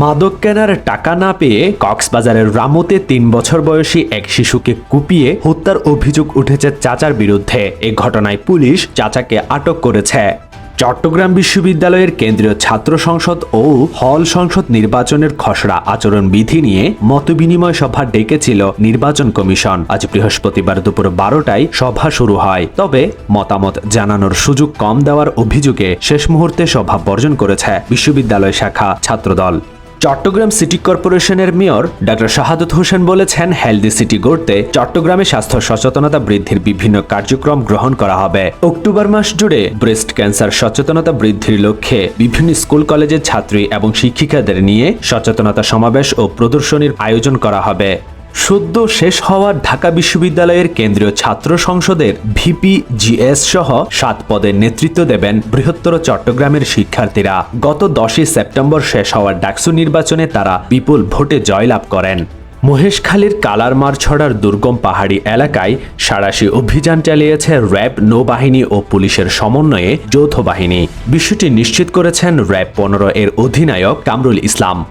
মাদক কেনার টাকা না পেয়ে কক্সবাজারের রামুতে তিন বছর বয়সী এক শিশুকে কুপিয়ে হত্যার অভিযোগ উঠেছে চাচার বিরুদ্ধে। এ ঘটনায় পুলিশ চাচাকে আটক করেছে। চট্টগ্রাম বিশ্ববিদ্যালয়ের কেন্দ্রীয় ছাত্র সংসদ ও হল সংসদ নির্বাচনের খসড়া আচরণ বিধি নিয়ে মতবিনিময় সভা ডেকেছিল নির্বাচন কমিশন। আজ বৃহস্পতিবার দুপুর বারোটায় সভা শুরু হয়। তবে মতামত জানানোর সুযোগ কম দেওয়ার অভিযোগে শেষ মুহূর্তে সভা বর্জন করেছে বিশ্ববিদ্যালয় শাখা ছাত্রদল। চট্টগ্রাম সিটি কর্পোরেশনের মেয়র ডা শাহাদত হোসেন বলেছেন, হেলদি সিটি গড়তে চট্টগ্রামে স্বাস্থ্য সচেতনতা বৃদ্ধির বিভিন্ন কার্যক্রম গ্রহণ করা হবে। অক্টোবর মাস জুড়ে ব্রেস্ট ক্যান্সার সচেতনতা বৃদ্ধির লক্ষ্যে বিভিন্ন স্কুল, কলেজের ছাত্রী এবং শিক্ষিকাদের নিয়ে সচেতনতা সমাবেশ ও প্রদর্শনীর আয়োজন করা হবে। সদ্য শেষ হওয়া ঢাকা বিশ্ববিদ্যালয়ের কেন্দ্রীয় ছাত্র সংসদের ভিপি জিএস সহ সাত পদের নেতৃত্ব দেবেন বৃহত্তর চট্টগ্রামের শিক্ষার্থীরা। গত দশই সেপ্টেম্বর শেষ হওয়ার ডাকসু নির্বাচনে তারা বিপুল ভোটে জয়লাভ করেন। মহেশখালীর কালারমারছড়ার দুর্গম পাহাড়ি এলাকায় সারাশি অভিযান চালিয়েছে র্যাব নৌবাহিনী ও পুলিশের সমন্বয়ে যৌথ বাহিনী। বিষয়টি নিশ্চিত করেছেন র্যাব পনেরো এর অধিনায়ক কামরুল ইসলাম।